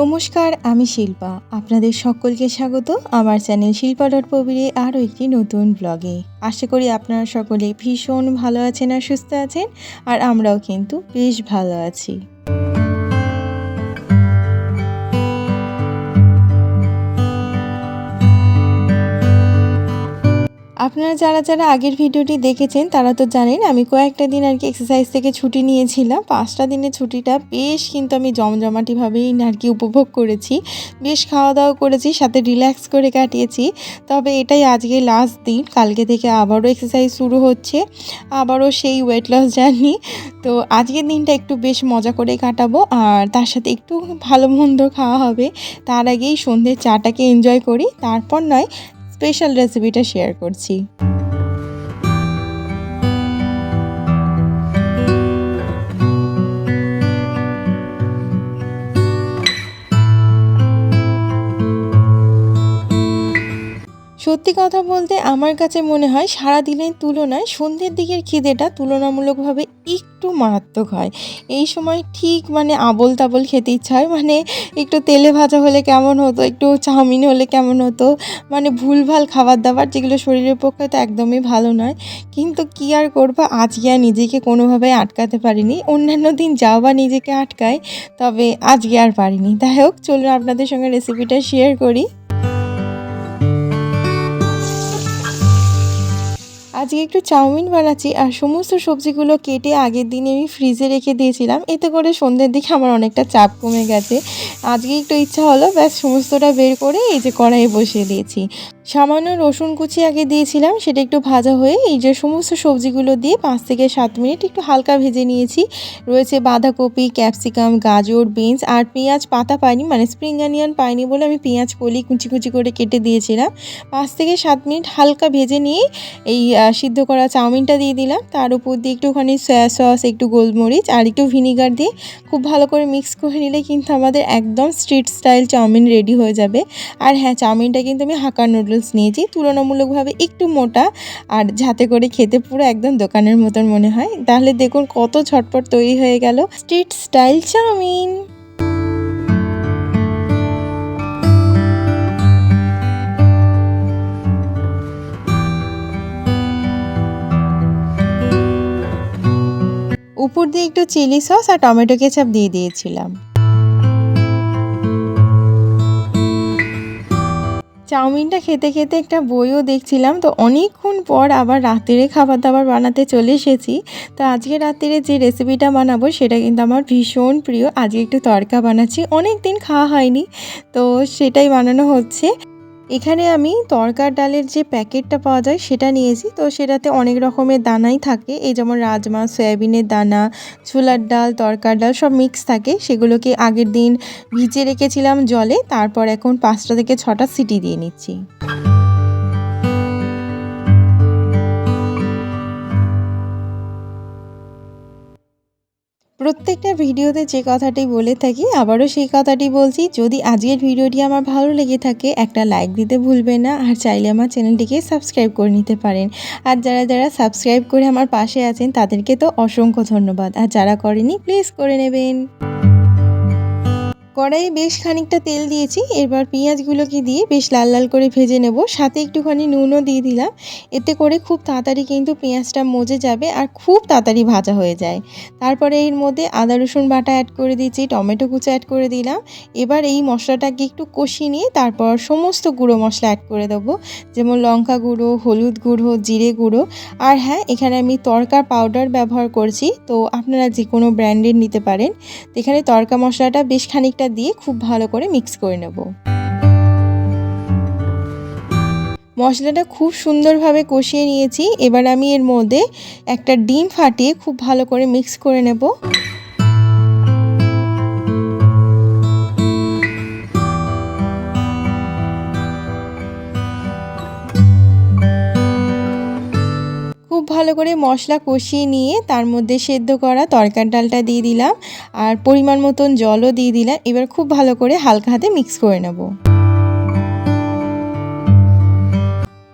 নমস্কার, আমি শিল্পা। আপনাদের সকলকে স্বাগত আমার চ্যানেল শিল্পা ডট প্রবীরে আরও একটি নতুন ব্লগে। আশা করি আপনারা সকলে ভীষণ ভালো আছেন আর সুস্থ আছেন, আর আমরাও কিন্তু বেশ ভালো আছি। আপনারা যারা যারা আগের ভিডিওটি দেখেছেন, তারা তো জানেন আমি কয়েকটা দিন আর কি এক্সারসাইজ থেকে ছুটি নিয়েছিলাম। পাঁচটা দিনের ছুটিটা বেশ কিন্তু আমি জমজমাটিভাবেই আর কি উপভোগ করেছি। বেশ খাওয়া দাওয়া করেছি, সাথে রিল্যাক্স করে কাটিয়েছি। তবে এটাই আজকে লাস্ট দিন, কালকে থেকে আবারও এক্সারসাইজ শুরু হচ্ছে। আবারও সেই ওয়েট লস জার্নি তো আজকের দিনটা একটু বেশ মজা করে কাটাবো, আর তার সাথে একটু ভালো মন্দ খাওয়া হবে। তার আগেই সন্ধ্যের চাটাকে এনজয় করি, তারপর নয় স্পেশাল রেসিপিটা শেয়ার করছি। সত্যি কথা বলতে আমার কাছে মনে হয় সারা দিনের তুলনায় সন্ধ্যের দিকের খিদেটা তুলনামূলকভাবে একটু মারাত্মক হয়। এই সময় ঠিক মানে আবল তাবল খেতে ইচ্ছা হয়। মানে একটু তেলে ভাজা হলে কেমন হতো, একটু চাউমিন হলে কেমন হতো মানে ভুলভাল খাবার দাবার যেগুলো শরীরের পক্ষে তো একদমই ভালো নয়। কিন্তু কী আর করব, আজকে আর নিজেকে কোনোভাবে আটকাতে পারিনি। অন্যান্য দিন যাও বা নিজেকে আটকায়, তবে আজকে আর পারিনি। তাই হোক, চলুন আপনাদের সঙ্গে রেসিপিটা শেয়ার করি। আজকে একটু চাউমিন বানাচ্ছি আর সমস্ত সবজিগুলো কেটে আগের দিনে আমি ফ্রিজে রেখে দিয়েছিলাম। এতে করে সন্ধ্যের দিকে আমার অনেকটা চাপ কমে গেছে। আজকে একটু ইচ্ছা হলো, ব্যাস সমস্তটা বের করে এই যে কড়াইয়ে বসিয়ে দিয়েছি। সামান্য রসুন কুচি আগে দিয়েছিলাম, সেটা একটু ভাজা হয়ে এই যে সমস্ত সবজিগুলো দিয়ে পাঁচ থেকে সাত মিনিট একটু হালকা ভেজে নিয়েছি। রয়েছে বাঁধাকপি, ক্যাপসিকাম, গাজর, বিনস আর পেঁয়াজ, পাতা পাইনি মানে স্প্রিং অনিয়ন পাইনি বলে আমি পেঁয়াজ, কলি, কুচি কুচি করে কেটে দিয়েছিলাম। পাঁচ থেকে সাত মিনিট হালকা ভেজে নিয়ে এই সিদ্ধ করা চাউমিনটা দিয়ে দিলাম। তার উপর দিয়ে একটুখানি সয়া সস, একটু গোলমরিচ আর একটু ভিনিগার দিয়ে খুব ভালো করে মিক্স করে নিলে কিন্তু আমাদের একদম স্ট্রিট স্টাইল চাউমিন রেডি হয়ে যাবে। আর হ্যাঁ চাউমিনটা কিন্তু আমি হাক্কা নুডলস নিয়েছি, তুলনামূলকভাবে একটু মোটা, আর যাতে করে খেতে পুরো একদম দোকানের মতন মনে হয়। তাহলে দেখুন কত ঝটপট তৈরি হয়ে গেল স্ট্রিট স্টাইল চাউমিন। উপর দিয়ে একটু চিলি সস আর টমেটো কেচাপ দিয়ে দিয়েছিলাম। চাউমিনটা খেতে খেতে একটা বইও দেখছিলাম, তো অনেকক্ষণ পর আবার রাত্রে খাবার দাবার বানাতে চলে এসেছি। তো আজকে রাত্রে যে রেসিপিটা বানাবো, সেটা কিন্তু আমার ভীষণ প্রিয়। আজকে একটু তরকা বানাচ্ছি অনেক দিন খাওয়া হয়নি, তো সেটাই বানানো হচ্ছে। এখানে আমি তরকার ডালের যে প্যাকেটটা পাওয়া যায় সেটা নিয়েছি। তো সেটাতে অনেক রকমের দানাই থাকে। এই যেমন রাজমা, সয়াবিনের দানা, ছোলার ডাল, তরকার ডাল সব মিক্স থাকে। সেগুলোকে আগের দিন ভিজে রেখেছিলাম জলে। তারপর এখন পাঁচটা থেকে ছটা সিটি দিয়ে নিচ্ছি। প্রত্যেকটা ভিডিওতে যে কথাটি বলে থাকি, আবারও সেই কথাটি বলছি, যদি আজকের ভিডিওটি আমার ভালো লেগে থাকে, একটা লাইক দিতে ভুলবেন না, আর চাইলে আমার চ্যানেলটিকে সাবস্ক্রাইব করে নিতে পারেন। আর যারা যারা সাবস্ক্রাইব করে আমার পাশে আছেন, তাদেরকে তো অসংখ্য ধন্যবাদ। আর যারা করেনি প্লিজ করে নেবেন। কড়াইয়ে বেশ খানিকটা তেল দিয়েছি। এবার পেঁয়াজগুলোকে দিয়ে বেশ লাল লাল করে ভেজে নেব। সাথে একটুখানি নুনও দিয়ে দিলাম। এতে করে খুব তাড়াতাড়ি কিন্তু পেঁয়াজটা মজে যাবে আর খুব তাড়াতাড়ি ভাজা হয়ে যায়। তারপরে এর মধ্যে আদা, রসুন বাটা অ্যাড করে দিয়েছি, টমেটো কুচো অ্যাড করে দিলাম। এবার এই মশলাটাকে একটু কষিয়ে নিয়ে তারপর সমস্ত গুঁড়ো মশলা অ্যাড করে দেবো। যেমন লঙ্কা গুঁড়ো, হলুদ গুঁড়ো, জিরে গুঁড়ো। আর হ্যাঁ এখানে আমি তরকার পাউডার ব্যবহার করছি। তো আপনারা যে কোনো ব্র্যান্ডের নিতে পারেন। এখানে তরকা মশলাটা বেশ খানিকটা দিয়ে খুব ভালো করে মিক্স করে নেব। মশলাটা খুব সুন্দরভাবে কষিয়ে নিয়েছি। এবার আমি এর মধ্যে একটা ডিম ফাটিয়ে খুব ভালো করে মিক্স করে নেব। করে মশলা কষিয়ে নিয়ে তার মধ্যে সেদ্ধ করা তরকার ডালটা দিয়ে দিলাম আর পরিমাণ মতন জলও দিয়ে দিলাম। এবার খুব ভালো করে হালকা হাতে মিক্স করে নেব।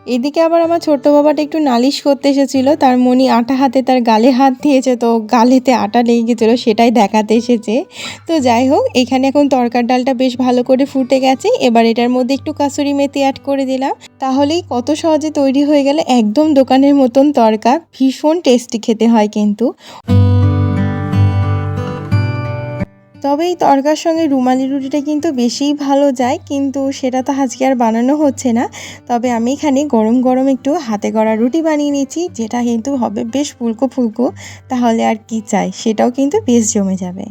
এদিকে আবার আমার ছোট্ট বাবাটা একটু নালিশ করতে এসেছিল। তার মনি আটা হাতে তার গালে হাত দিয়েছে, তো গালেতে আটা লেগে গেছিল, সেটাই দেখাতে এসেছে। তো যাই হোক, এখানে এখন তরকার ডালটা বেশ ভালো করে ফুটে গেছে। এবার এটার মধ্যে একটু কাসুরি মেথি অ্যাড করে দিলাম। তাহলেই কত সহজে তৈরি হয়ে গেলে একদম দোকানের মতন তরকা ভীষণ টেস্টি খেতে হয় কিন্তু। তবে এই তরকার সঙ্গে রুমালি রুটিটা কিন্তু বেশিই ভালো যায়, কিন্তু সেটা তো আজকে আর বানানো হচ্ছে না। তবে আমি এখানে গরম গরম একটু হাতে গড়া রুটি বানিয়ে নিয়েছি, যেটা কিন্তু হবে বেশ ফুলকো ফুলকো, তাহলে আর কি চাই? সেটাও কিন্তু বেশ জমে যাবে।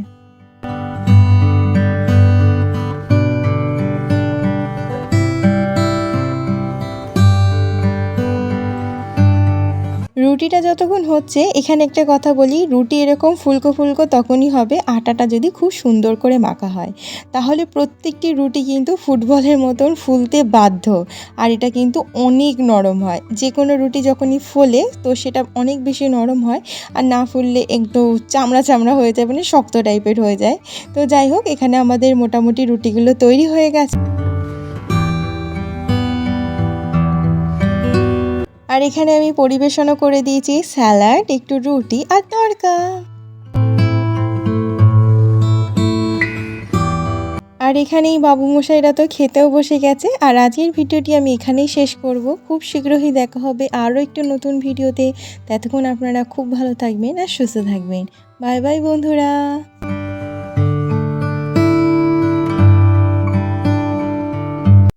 রুটিটা যতক্ষণ হচ্ছে, এখানে একটা কথা বলি, রুটি এরকম ফুলকো ফুলকো তখনই হবে, আটাটা যদি খুব সুন্দর করে মাখা হয়। তাহলে প্রত্যেকটি রুটি কিন্তু ফুটবলের মতন ফুলতে বাধ্য, আর এটা কিন্তু অনেক নরম হয়। যে কোনো রুটি যখনই ফোলে, তো সেটা অনেক বেশি নরম হয়, আর না ফুললে একটু চামড়া চামড়া হয়ে যায় মানে শক্ত টাইপের হয়ে যায়। তো যাই হোক, এখানে আমাদের মোটামুটি রুটিগুলো তৈরি হয়ে গেছে। আর এখানে আমি পরিবেশনও করে দিয়েছি স্যালাড, একটু রুটি আর তড়কা। আর এখানেই বাবু মশাইরা তো খেতেও বসে গেছে আর আজকের ভিডিওটি আমি এখানেই শেষ করব। খুব শীঘ্রই দেখা হবে আরও একটু নতুন ভিডিওতে। ততক্ষণ আপনারা খুব ভালো থাকবেন আর সুস্থ থাকবেন। বাই বাই বন্ধুরা।